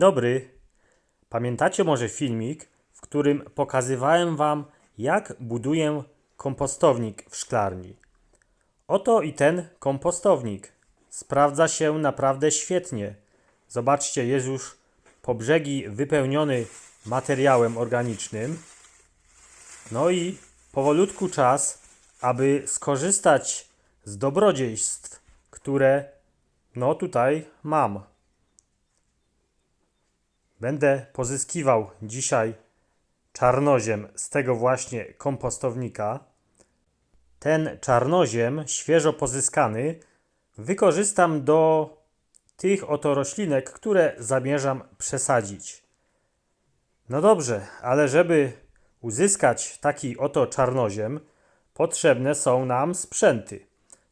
dobry. Pamiętacie może filmik, w którym pokazywałem Wam, jak buduję kompostownik w szklarni? Oto i ten kompostownik. Sprawdza się naprawdę świetnie. Zobaczcie, jest już po brzegi wypełniony materiałem organicznym. No i powolutku czas, aby skorzystać z dobrodziejstw, które no tutaj mam. Będę pozyskiwał dzisiaj czarnoziem z tego właśnie kompostownika. Ten czarnoziem, świeżo pozyskany, wykorzystam do tych oto roślinek, które zamierzam przesadzić. No dobrze, ale żeby uzyskać taki oto czarnoziem, potrzebne są nam sprzęty.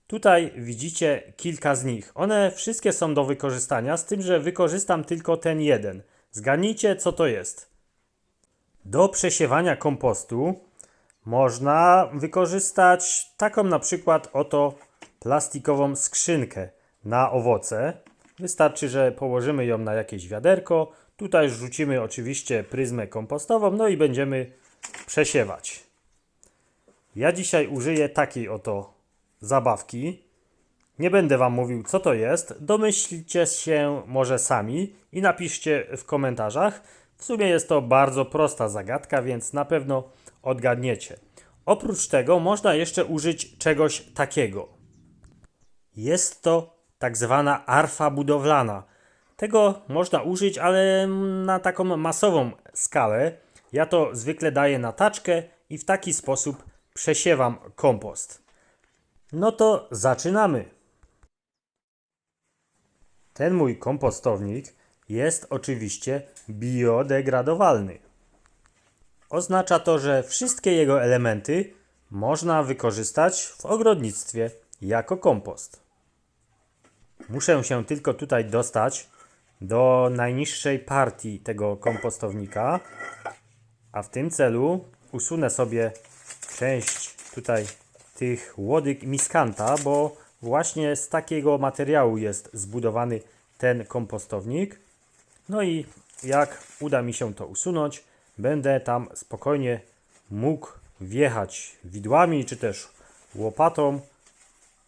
Tutaj widzicie kilka z nich. One wszystkie są do wykorzystania, z tym, że wykorzystam tylko ten jeden. Zgadnijcie, co to jest. Do przesiewania kompostu można wykorzystać taką na przykład oto plastikową skrzynkę na owoce. Wystarczy, że położymy ją na jakieś wiaderko. Tutaj rzucimy oczywiście pryzmę kompostową, no i będziemy przesiewać. Ja dzisiaj użyję takiej oto zabawki. Nie będę Wam mówił, co to jest. Domyślcie się może sami i napiszcie w komentarzach. W sumie jest to bardzo prosta zagadka, więc na pewno odgadniecie. Oprócz tego można jeszcze użyć czegoś takiego. Jest to tak zwana arfa budowlana. Tego można użyć, ale na taką masową skalę. Ja to zwykle daję na taczkę i w taki sposób przesiewam kompost. No to zaczynamy. Ten mój kompostownik jest oczywiście biodegradowalny. Oznacza to, że wszystkie jego elementy można wykorzystać w ogrodnictwie jako kompost. Muszę się tylko tutaj dostać do najniższej partii tego kompostownika, a w tym celu usunę sobie część tutaj tych łodyg miskanta, bo właśnie z takiego materiału jest zbudowany ten kompostownik. No i jak uda mi się to usunąć, będę tam spokojnie mógł wjechać widłami czy też łopatą.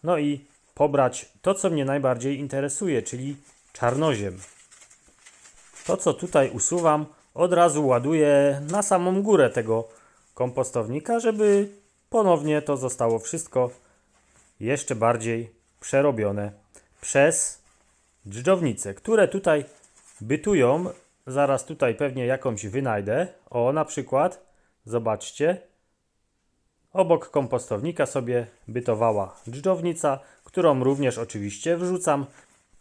No i pobrać to, co mnie najbardziej interesuje, czyli czarnoziem. To, co tutaj usuwam, od razu ładuję na samą górę tego kompostownika, żeby ponownie to zostało wszystko jeszcze bardziej przerobione przez dżdżownice, które tutaj bytują. Zaraz tutaj pewnie jakąś wynajdę. O, na przykład, zobaczcie, obok kompostownika sobie bytowała dżdżownica, którą również oczywiście wrzucam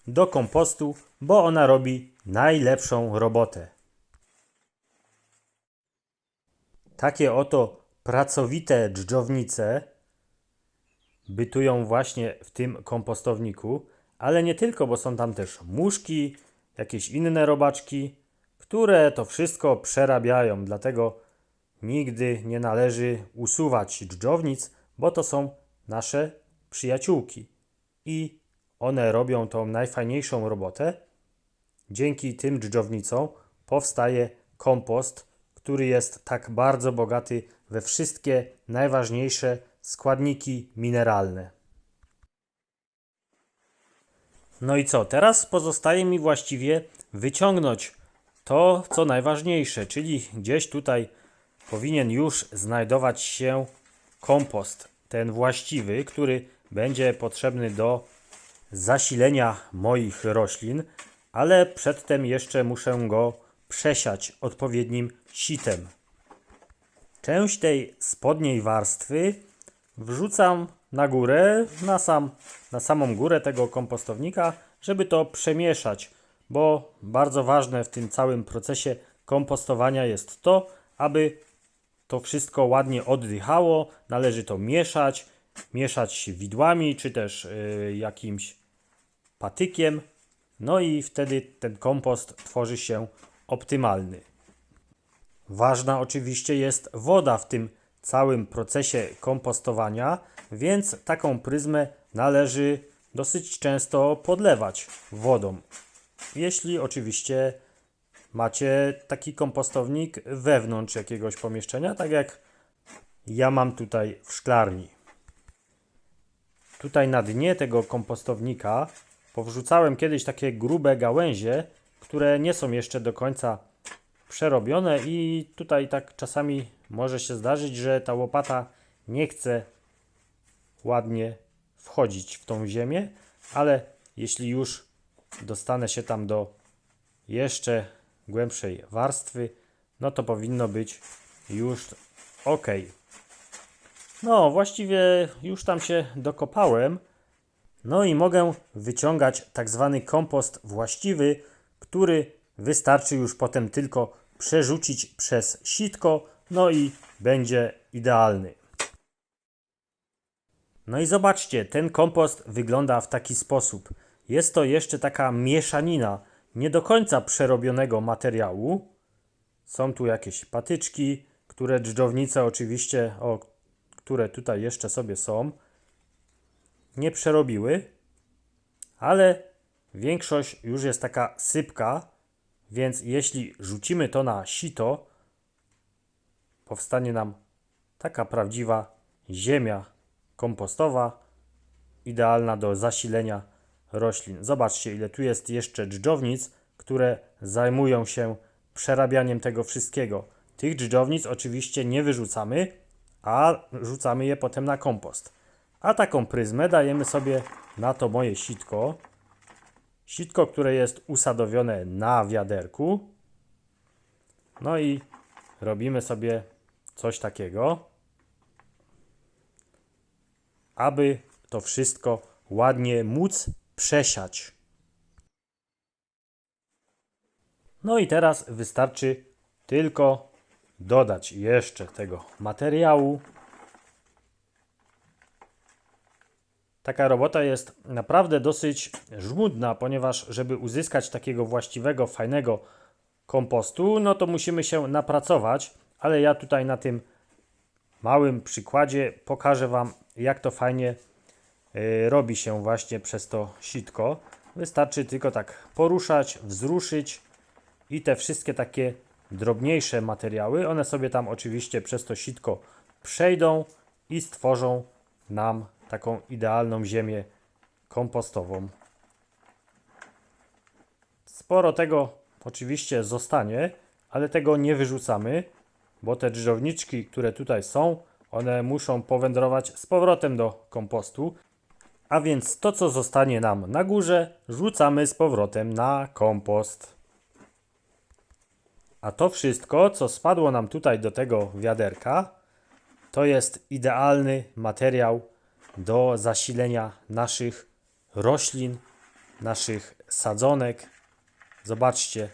do kompostu, bo ona robi najlepszą robotę. Takie oto pracowite dżdżownice bytują właśnie w tym kompostowniku, ale nie tylko, bo są tam też muszki, jakieś inne robaczki, które to wszystko przerabiają. Dlatego nigdy nie należy usuwać dżdżownic, bo to są nasze przyjaciółki i one robią tą najfajniejszą robotę. Dzięki tym dżdżownicom powstaje kompost, który jest tak bardzo bogaty we wszystkie najważniejsze składniki mineralne. No i co? Teraz pozostaje mi właściwie wyciągnąć to, co najważniejsze, czyli gdzieś tutaj powinien już znajdować się kompost, ten właściwy, który będzie potrzebny do zasilenia moich roślin, ale przedtem jeszcze muszę go przesiać odpowiednim sitem. Część tej spodniej warstwy wrzucam na górę, na, sam, na samą górę tego kompostownika, żeby to przemieszać, bo bardzo ważne w tym całym procesie kompostowania jest to, aby to wszystko ładnie oddychało. Należy to mieszać, mieszać widłami czy też y, jakimś patykiem. No i wtedy ten kompost tworzy się optymalny. Ważna oczywiście jest woda w tym całym procesie kompostowania, więc taką pryzmę należy dosyć często podlewać wodą. Jeśli oczywiście macie taki kompostownik wewnątrz jakiegoś pomieszczenia, tak jak ja mam tutaj w szklarni. Tutaj na dnie tego kompostownika powrzucałem kiedyś takie grube gałęzie, które nie są jeszcze do końca przerobione i tutaj tak czasami może się zdarzyć, że ta łopata nie chce ładnie wchodzić w tą ziemię, ale jeśli już dostanę się tam do jeszcze głębszej warstwy, no to powinno być już ok. No, właściwie już tam się dokopałem. No i mogę wyciągać tak zwany kompost właściwy, który wystarczy już potem tylko przerzucić przez sitko, no i będzie idealny. No i zobaczcie, ten kompost wygląda w taki sposób. Jest to jeszcze taka mieszanina nie do końca przerobionego materiału. Są tu jakieś patyczki, które dżdżownice oczywiście, o, które tutaj jeszcze sobie są, nie przerobiły, ale większość już jest taka sypka, więc jeśli rzucimy to na sito, powstanie nam taka prawdziwa ziemia kompostowa, idealna do zasilenia roślin. Zobaczcie, ile tu jest jeszcze dżdżownic, które zajmują się przerabianiem tego wszystkiego. Tych dżdżownic oczywiście nie wyrzucamy, a rzucamy je potem na kompost. A taką pryzmę dajemy sobie na to moje sitko. Sitko, które jest usadowione na wiaderku. No i robimy sobie coś takiego, aby to wszystko ładnie móc przesiać. No i teraz wystarczy tylko dodać jeszcze tego materiału. Taka robota jest naprawdę dosyć żmudna, ponieważ żeby uzyskać takiego właściwego, fajnego kompostu, no to musimy się napracować, ale ja tutaj na tym małym przykładzie pokażę Wam, jak to fajnie y, robi się właśnie przez to sitko. Wystarczy tylko tak poruszać, wzruszyć i te wszystkie takie drobniejsze materiały, one sobie tam oczywiście przez to sitko przejdą i stworzą nam taką idealną ziemię kompostową. Sporo tego oczywiście zostanie, ale tego nie wyrzucamy, bo te drżowniczki, które tutaj są, one muszą powędrować z powrotem do kompostu. A więc to, co zostanie nam na górze, rzucamy z powrotem na kompost. A to wszystko, co spadło nam tutaj do tego wiaderka, to jest idealny materiał do zasilenia naszych roślin, naszych sadzonek. Zobaczcie,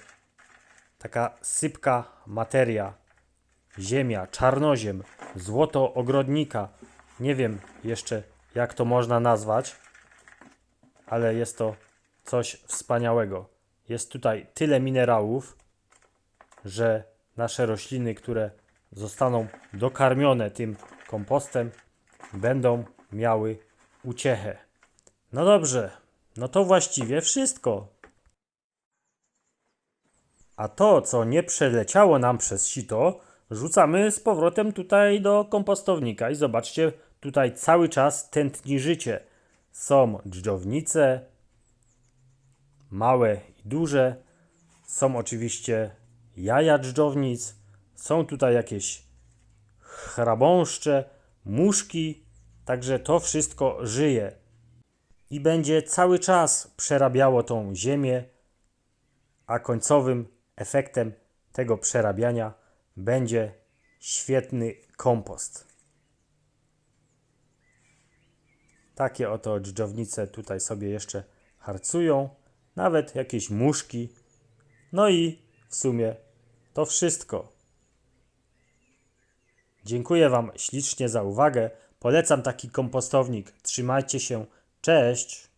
taka sypka materia, ziemia, czarnoziem, złoto ogrodnika. Nie wiem jeszcze, jak to można nazwać, ale jest to coś wspaniałego. Jest tutaj tyle minerałów, że nasze rośliny, które zostaną dokarmione tym kompostem, będą miały uciechę. No dobrze, no to właściwie wszystko. A to, co nie przeleciało nam przez sito, rzucamy z powrotem tutaj do kompostownika. I zobaczcie, tutaj cały czas tętni życie. Są dżdżownice, małe i duże. Są oczywiście jaja dżdżownic. Są tutaj jakieś chrabąszcze, muszki. Także to wszystko żyje i będzie cały czas przerabiało tą ziemię, a końcowym efektem tego przerabiania będzie świetny kompost. Takie oto dżdżownice tutaj sobie jeszcze harcują, nawet jakieś muszki. No i w sumie to wszystko. Dziękuję Wam ślicznie za uwagę. Polecam taki kompostownik. Trzymajcie się. Cześć!